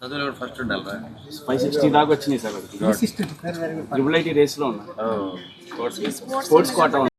చదువులో ఫస్ట్ ఉండాలిరా. Five sixty దాకా వచ్చినాయి సార్ ట్రిపుల్ ఐటీ రేస్లో ఉన్నా. స్పోర్ట్స్ కోటా ఉంది.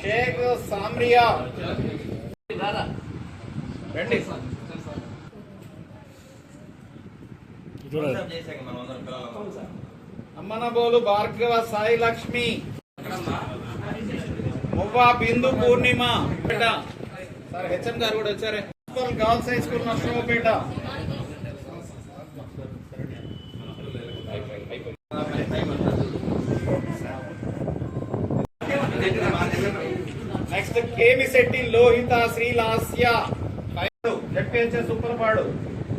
షేక్ సామ్రియా. రండి. అమ్మనబోలు భార్గవ సాయి లక్ష్మి. మువ్వా బిందు పూర్ణిమ. సార్ హెచ్ఎం గారు కూడా వచ్చారే. Municipal girls high school Narasaraopet next Kemi Shetty Lohitha Srilasya ZPHS Uppalapadu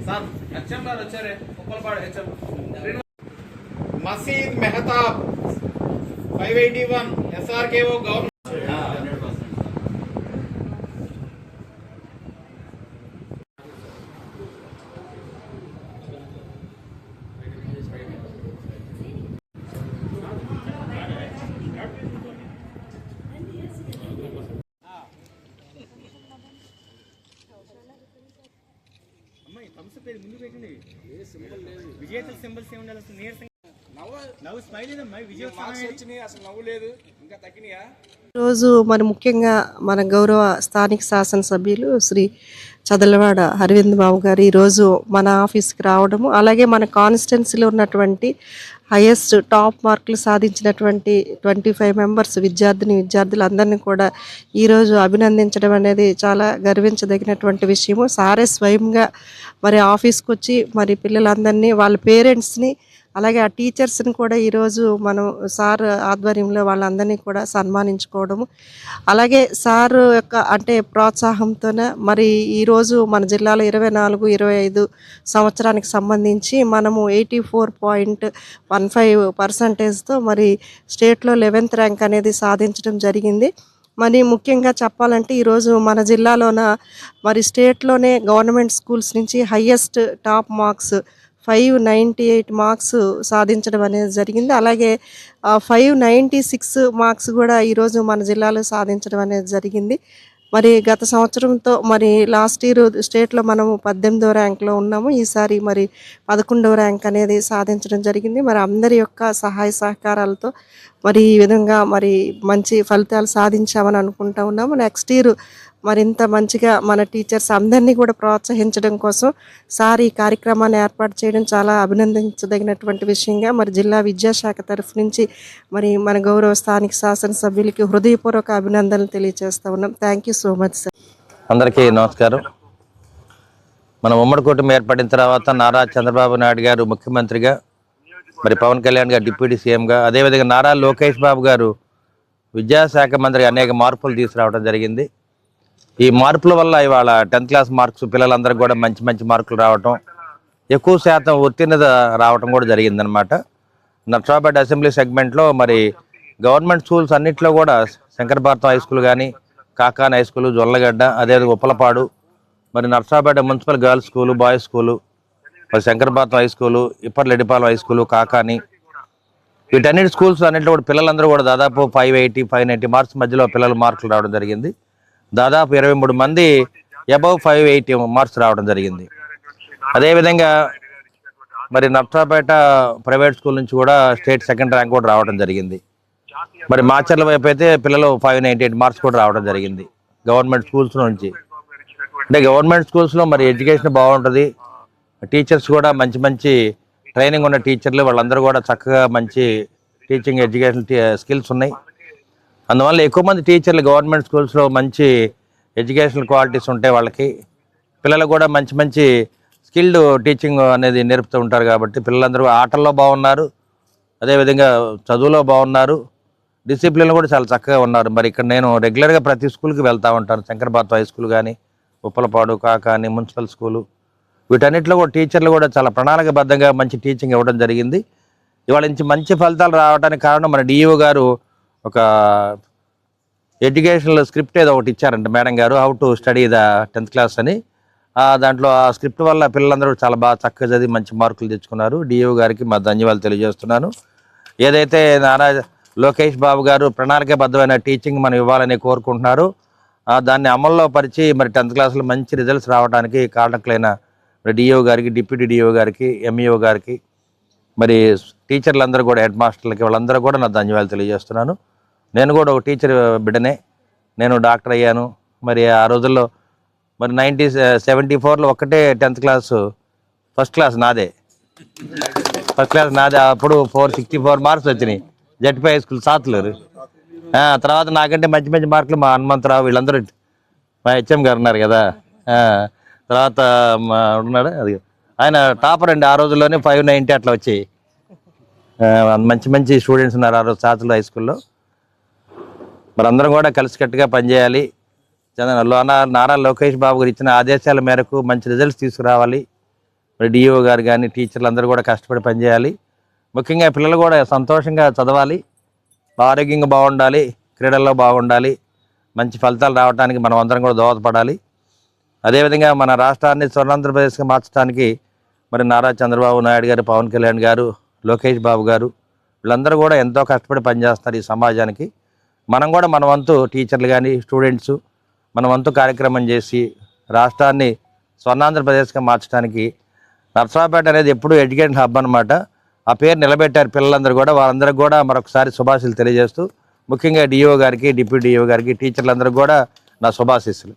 sir HM గారు వచ్చారే. Uppalapadu HM Maseed Mehtab five eighty one SRKO government విజేతల symbols ఏమి ఉండాలి అసలు? నవ్వు. స్మైల్ ఏదమ్మా? విజయోత్సవం వచ్చినాయి అసలు నవ్వు లేదు. ఇంకా తగ్గినాయా? రోజు మరి ముఖ్యంగా మన గౌరవ స్థానిక శాసనసభ్యులు శ్రీ చదలవాడ అరవింద్ బాబు గారు ఈరోజు మన ఆఫీస్కి రావడము అలాగే మన కాన్స్టిట్యున్సీలో ఉన్నటువంటి హైయెస్ట్ టాప్ మార్కులు సాధించినటువంటి ట్వంటీ ఫైవ్ మెంబర్స్ విద్యార్థిని విద్యార్థులందరినీ కూడా ఈరోజు అభినందించడం అనేది చాలా గర్వించదగినటువంటి విషయము. సారే స్వయంగా మరి ఆఫీస్కి వచ్చి మరి పిల్లలందరినీ వాళ్ళ పేరెంట్స్ని అలాగే ఆ టీచర్స్ని కూడా ఈరోజు మనం సార్ ఆధ్వర్యంలో వాళ్ళందరినీ కూడా సన్మానించుకోవడము. అలాగే సార్ యొక్క అంటే ప్రోత్సాహంతోనే మరి ఈరోజు మన జిల్లాలో ఇరవై నాలుగు ఇరవై ఐదు సంవత్సరానికి సంబంధించి మనము eighty four point one five పర్సంటేజ్తో మరి స్టేట్లో లెవెన్త్ ర్యాంక్ అనేది సాధించడం జరిగింది. మరి ముఖ్యంగా చెప్పాలంటే ఈరోజు మన జిల్లాలోన మరి స్టేట్లోనే గవర్నమెంట్ స్కూల్స్ నుంచి highest top marks five ninety eight marks సాధించడం అనేది జరిగింది. అలాగే ఫైవ్ నైంటీ సిక్స్ మార్క్స్ కూడా ఈరోజు మన జిల్లాలో సాధించడం అనేది జరిగింది. మరి గత సంవత్సరంతో మరి లాస్ట్ ఇయర్ స్టేట్లో మనము పద్దెనిమిదవ ర్యాంక్లో ఉన్నాము. ఈసారి మరి పదకొండవ ర్యాంక్ అనేది సాధించడం జరిగింది. మరి అందరి యొక్క సహాయ సహకారాలతో మరి ఈ విధంగా మరి మంచి ఫలితాలు సాధించామని అనుకుంటా ఉన్నాము. నెక్స్ట్ ఇయర్ మరింత మంచిగా మన టీచర్స్ అందరినీ కూడా ప్రోత్సహించడం కోసం సార్ ఈ కార్యక్రమాన్ని ఏర్పాటు చేయడం చాలా అభినందించదగినటువంటి విషయంగా మరి జిల్లా విద్యాశాఖ తరఫు నుంచి మరి మన గౌరవ స్థానిక శాసనసభ్యులకి హృదయపూర్వక అభినందనలు తెలియజేస్తూ ఉన్నాం. Thank you so much sir అందరికీ నమస్కారం. మన ఉమ్మడి కూటమి ఏర్పడిన తర్వాత నారా చంద్రబాబు నాయుడు గారు ముఖ్యమంత్రిగా మరి పవన్ కళ్యాణ్ గారు డిప్యూటీ సీఎంగా అదేవిధంగా నారా లోకేష్ బాబు గారు విద్యాశాఖ మంత్రి అనేక మార్పులు తీసుకురావడం జరిగింది. ఈ మార్పుల వల్ల ఇవాళ టెన్త్ క్లాస్ మార్క్స్ పిల్లలందరికీ కూడా మంచి మంచి మార్కులు రావటం ఎక్కువ శాతం ఉత్తీర్ణత రావటం కూడా జరిగిందనమాట నర్సాపేట అసెంబ్లీ సెగ్మెంట్లో మరి గవర్నమెంట్ స్కూల్స్ అన్నింటిలో కూడా శంకర భారతం హై స్కూల్ కానీ కాకాన్ హై స్కూల్ జొల్లగడ్డ అదేవిధంగా ఉప్పలపాడు మరి Narsapet municipal girls school boys school మరి Shankara Bharatam high school Ipparleddipalem high school Kakani వీటన్నిటి స్కూల్స్ అన్నింటిలో కూడా పిల్లలందరూ కూడా దాదాపు five eighty five ninety marks మధ్యలో పిల్లలు మార్కులు రావడం జరిగింది. దాదాపు ఇరవై మూడు మంది అబవ్ ఫైవ్ ఎయిటీ మార్క్స్ రావడం జరిగింది. అదేవిధంగా మరి నర్సాపేట ప్రైవేట్ స్కూల్ నుంచి కూడా స్టేట్ సెకండ్ ర్యాంక్ కూడా రావడం జరిగింది. మరి మాచర్ల వైపు అయితే పిల్లలు ఫైవ్ నైంటీ ఎయిట్ మార్క్స్ కూడా రావడం జరిగింది. గవర్నమెంట్ స్కూల్స్ నుంచి. అంటే గవర్నమెంట్ స్కూల్స్లో మరి ఎడ్యుకేషన్ బాగుంటుంది. టీచర్స్ కూడా మంచి మంచి ట్రైనింగ్ ఉన్న టీచర్లు వాళ్ళందరూ కూడా చక్కగా మంచి టీచింగ్ ఎడ్యుకేషన్ స్కిల్స్ ఉన్నాయి. అందువల్ల ఎక్కువ మంది టీచర్లు గవర్నమెంట్ స్కూల్స్లో మంచి ఎడ్యుకేషనల్ క్వాలిటీస్ ఉంటాయి వాళ్ళకి. పిల్లలు కూడా మంచి మంచి స్కిల్డ్ టీచింగ్ అనేది నేర్పుతూ ఉంటారు కాబట్టి పిల్లలందరూ ఆటల్లో బాగున్నారు అదేవిధంగా చదువులో బాగున్నారు డిసిప్లిన్ కూడా చాలా చక్కగా ఉన్నారు. మరి ఇక్కడ నేను రెగ్యులర్గా ప్రతి స్కూల్కి వెళ్తూ ఉంటాను. శంకరబాత్ హై స్కూల్ కానీ ఉప్పలపాడు కాకాని మున్సిపల్ స్కూలు. వీటన్నిటిలో కూడా టీచర్లు కూడా చాలా ప్రణాళికబద్ధంగా మంచి టీచింగ్ ఇవ్వడం జరిగింది. ఇవాళ నుంచి మంచి ఫలితాలు రావడానికి కారణం మన డిఈఓ గారు ఒక ఎడ్యుకేషనల్ స్క్రిప్ట్ ఏదో ఒకటి ఇచ్చారంట మేడం గారు how to study the tenth class అని. దాంట్లో ఆ స్క్రిప్ట్ వల్ల పిల్లలందరూ చాలా బాగా చక్కగా చదివి మంచి మార్కులు తెచ్చుకున్నారు. డిఓ గారికి మా ధన్యవాదాలు తెలియజేస్తున్నాను. ఏదైతే నారా లోకేష్ బాబు గారు ప్రణాళికబద్ధమైన టీచింగ్ మనం ఇవ్వాలని కోరుకుంటున్నారు దాన్ని అమల్లో పరిచి మరి టెన్త్ క్లాస్లో మంచి రిజల్ట్స్ రావడానికి కారణకులైన మరి డిఓ గారికి డిప్యూటీ డిఓ గారికి ఎంఈఓ గారికి మరి టీచర్లందరూ కూడా హెడ్ మాస్టర్లకి వాళ్ళందరూ కూడా నా ధన్యవాదాలు తెలియజేస్తున్నాను. నేను కూడా ఒక టీచర్ బిడ్డనే. నేను డాక్టర్ అయ్యాను. మరి ఆ రోజుల్లో మరి నైంటీ సెవెంటీ ఫోర్లో ఒక్కటే టెన్త్ క్లాసు ఫస్ట్ క్లాస్ నాదే. ఫస్ట్ క్లాస్ నాదే. అప్పుడు ఫోర్ సిక్స్టీ ఫోర్ మార్క్స్ వచ్చినాయి జడ్పీ హై స్కూల్ సాత్లూరు. తర్వాత నాకంటే మంచి మంచి మార్కులు మా హనుమంతరావు వీళ్ళందరూ. మా హెచ్ఎం గారు ఉన్నారు కదా. తర్వాత మా ఉన్నాడు అది. ఆయన టాపర్ అండి ఆ రోజుల్లోనే ఫైవ్ నైంటీ అట్లా వచ్చాయి. మంచి మంచి స్టూడెంట్స్ ఉన్నారు ఆ రోజు సాతులు హై స్కూల్లో మరి అందరం కూడా కలిసికట్టుగా పనిచేయాలి. లోనా నారా లోకేష్ బాబు గారు ఇచ్చిన ఆదేశాల మేరకు మంచి రిజల్ట్స్ తీసుకురావాలి. మరి డిఓ గారు కానీ టీచర్లు అందరూ కూడా కష్టపడి పనిచేయాలి. ముఖ్యంగా పిల్లలు కూడా సంతోషంగా చదవాలి. ఆరోగ్యంగా బాగుండాలి. క్రీడల్లో బాగుండాలి. మంచి ఫలితాలు రావడానికి మనం అందరం కూడా దోహదపడాలి. అదేవిధంగా మన రాష్ట్రాన్ని స్వర్ణాంధ్రప్రదేశ్గా మార్చడానికి మరి నారా చంద్రబాబు నాయుడు గారు పవన్ కళ్యాణ్ గారు లోకేష్ బాబు గారు వీళ్ళందరూ కూడా ఎంతో కష్టపడి పనిచేస్తారు ఈ సమాజానికి. మనం కూడా మన వంతు టీచర్లు కానీ స్టూడెంట్స్ మన వంతు కార్యక్రమం చేసి రాష్ట్రాన్ని స్వర్ణాంధ్రప్రదేశ్గా మార్చడానికి నర్సరావుపేట అనేది ఎప్పుడూ ఎడ్యుకేషన్ హబ్ అన్నమాట. ఆ పేరు నిలబెట్టారు పిల్లలందరూ కూడా. వాళ్ళందరికీ కూడా మరొకసారి శుభాశీలు తెలియజేస్తూ ముఖ్యంగా డిఓ గారికి డిప్యూటీ డిఓ గారికి టీచర్లందరికీ కూడా నా శుభాశీస్సులు.